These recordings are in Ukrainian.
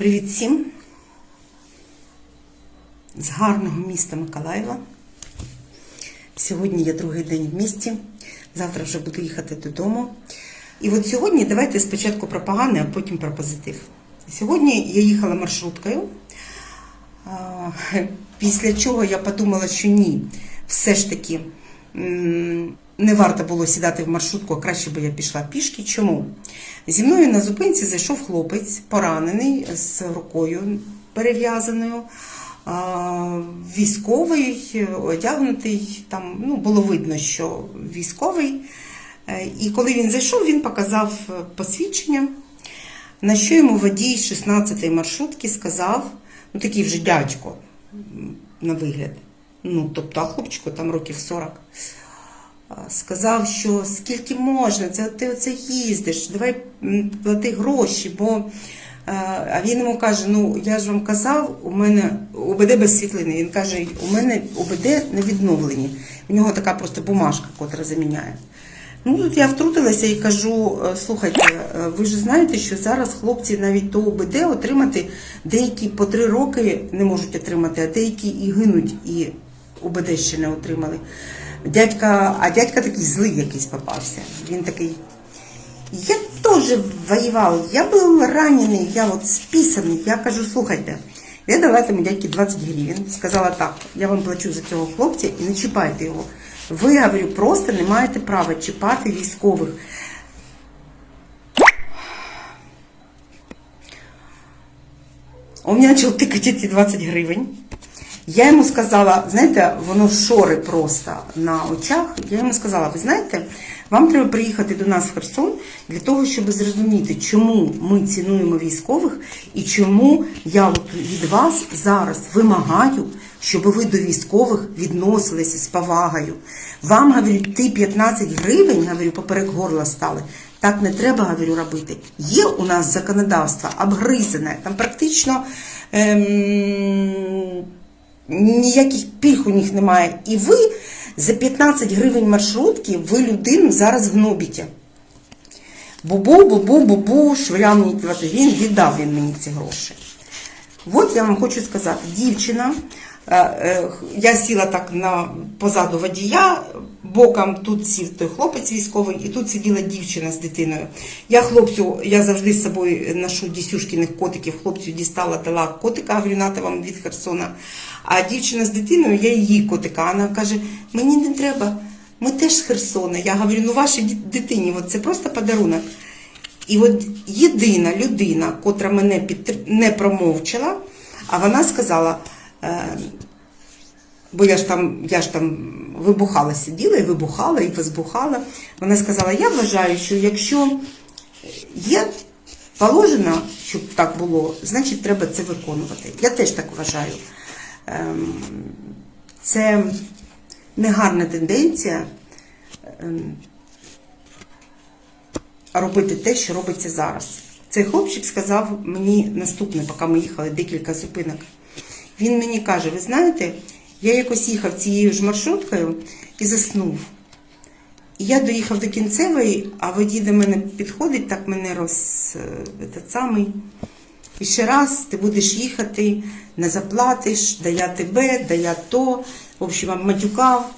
Привіт всім з гарного міста Миколаєва. Сьогодні я другий день в місті. Завтра вже буду їхати додому. І от сьогодні давайте спочатку про погане, а потім про позитив. Сьогодні я їхала маршруткою, після чого я подумала, що ні, все ж таки не варто було сідати в маршрутку, а краще би я пішла пішки. Чому? Зі мною на зупинці зайшов хлопець, поранений з рукою перев'язаною. Військовий, одягнутий, там ну, було видно, що військовий. Е, І коли він зайшов, він показав е, посвідчення, на що йому водій 16-ї маршрутки сказав, ну такий вже дядько на вигляд, ну тобто, хлопчику там років 40, сказав, що скільки можна, це ти оце їздиш, давай плати гроші, бо. А він йому каже: ну я ж вам казав, у мене УБД без світлини. Він каже, у мене УБД не відновлені. У нього така просто бумажка, котра заміняє. Ну тут я втрутилася і кажу: е, слухайте, е, ви ж знаєте, що зараз хлопці навіть до УБД отримати деякі по три роки не можуть отримати, а деякі і гинуть, і УБД ще не отримали. Дядька, а дядька такий злий якийсь попався. Він такий. Я теж воював, я був ранений, я от списаний. Я кажу, слухайте, я дала тому дядьки 20 гривень. Сказала так, я вам плачу за цього хлопця і не чіпайте його. Ви, говорю, просто не маєте права чіпати військових. Он мне начал тыкать эти 20 гривень. Я йому сказала, знаєте, воно шори просто на очах. Я йому сказала, ви знаєте, вам треба приїхати до нас в Херсон для того, щоб зрозуміти, чому ми цінуємо військових і чому я від вас зараз вимагаю, щоб ви до військових відносилися з повагою. Вам, говорю, ти 15 гривень, говорю, поперек горла стали. Так не треба, говорю, робити. Є у нас законодавство обгризане, там практично. Ем ніяких пільг у них немає. І ви за 15 гривень маршрутки ви людину зараз гнобите. Бубу, бубу, бубу, швиряв мені 20 гривень, віддав він мені ці гроші. От я вам хочу сказати, дівчина, е, е, я сіла так на позаду водія, боком тут сів той хлопець військовий, і тут сиділа дівчина з дитиною. Я хлопцю, я завжди з собою ношу дісюшкіних котиків, хлопцю дістала, дала котика, вам від Херсона. А дівчина з дитиною, я її котика. Вона каже: мені не треба, ми теж з Херсона. Я говорю, ну вашій дитині, от це просто подарунок. І от єдина людина, котра мене підтр... не промовчала, а вона сказала, е, бо я ж там, я ж там вибухала, сиділа і вибухала, і возбухала. Вона сказала: я вважаю, що якщо є положено, щоб так було, значить треба це виконувати. Я теж так вважаю. Ем, Це негарна тенденція. ем, робити те, що робиться зараз. Цей хлопчик сказав мені наступне, поки ми їхали декілька зупинок. Він мені каже: ви знаєте, я якось їхав цією ж маршруткою і заснув. І я доїхав до кінцевої, а водій до мене підходить, так мене роз е, этот самий. І ще раз ти будеш їхати, не заплатиш, да я тебе, да я то. В общем, матюкав.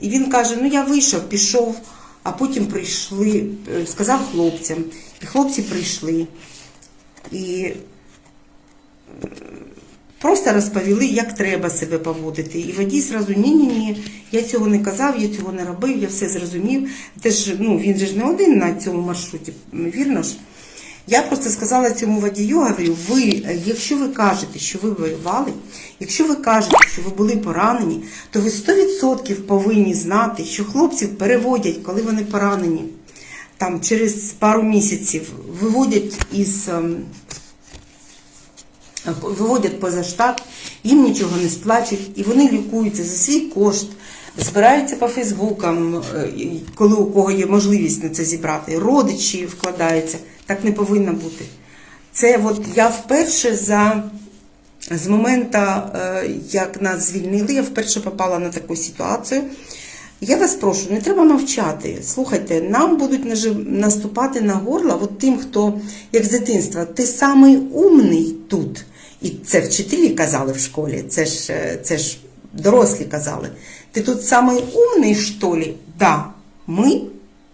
І він каже: ну я вийшов, пішов, а потім прийшли, е, сказав хлопцям. І хлопці прийшли. І е, просто розповіли, як треба себе поводити. І водій зразу ні-ні-ні, я цього не казав, я цього не робив, я все зрозумів. Теж, ну, він же ж не один на цьому маршруті, вірно ж? Я просто сказала цьому водію, говорю, ви, якщо ви кажете, що ви воювали, якщо ви кажете, що ви були поранені, то ви 100% повинні знати, що хлопців переводять, коли вони поранені, там через пару місяців виводять із. Виводять поза штат, їм нічого не сплачують, і вони лікуються за свій кошт, збираються по Фейсбукам, е, коли у кого є можливість на це зібрати, родичі вкладаються. Так не повинно бути. Це от я вперше за з моменту, е, як нас звільнили, я вперше попала на таку ситуацію. Я вас прошу, не треба мовчати. Слухайте, нам будуть наступати на горло от тим, хто, як з дитинства, ти самий умний тут. І це вчителі казали в школі, це ж, е, це ж дорослі казали. Ти тут самий умний, що ли? Да, ми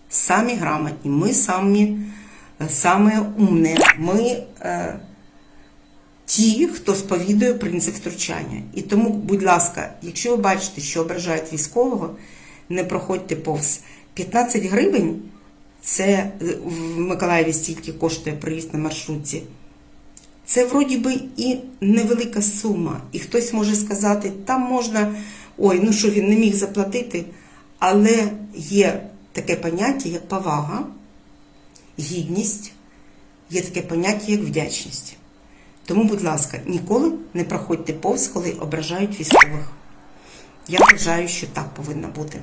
самі грамотні, ми самі, е, самі умні, ми е, ті, хто сповідує принцип втручання. І тому, будь ласка, якщо ви бачите, що ображають військового, не проходьте повз. 15 гривень це е, в Миколаєві стільки коштує проїзд на маршрутці. Це вроді би і невелика сума. І хтось може сказати, там можна, ой, ну що він не міг заплатити. Але є таке поняття, як повага, гідність, є таке поняття, як вдячність. Тому, будь ласка, ніколи не проходьте повз, коли ображають військових. Я вважаю, що так повинно бути.